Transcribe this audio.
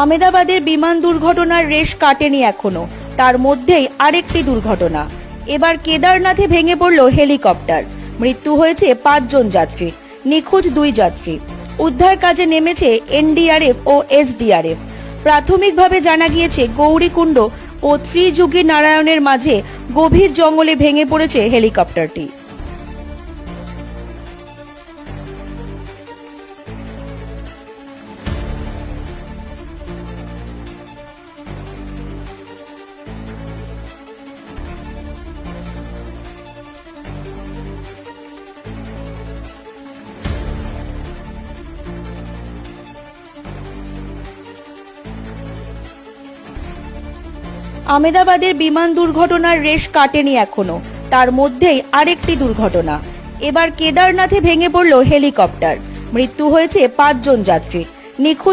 আমেদাবাদের বিমান দুর্ঘটনার রেশ কাটেনি এখনও। তার মধ্যেই আরেকটি দুর্ঘটনা। এবার কেদারনাথে ভেঙে পড়ল হেলিকপ্টার। মৃত্যু হয়েছে পাঁচজন যাত্রী, নিখোঁজ দুই যাত্রী। উদ্ধার কাজে নেমেছে এনডিআরএফ ও এসডিআরএফ। প্রাথমিকভাবে জানা গিয়েছে, গৌরীকুণ্ড ও ত্রিযুগী নারায়ণের মাঝে গভীর জঙ্গলে ভেঙে পড়েছে হেলিকপ্টারটি। আমেদাবাদের বিমান দুর্ঘটনার রেশ কাটেনি এখনও। তার মধ্যেই আরেকটি দুর্ঘটনা। এবার কেদারনাথে ভেঙে পড়ল হেলিকপ্টার। মৃত্যু হয়েছে পাঁচজন যাত্রী। নিখোঁজ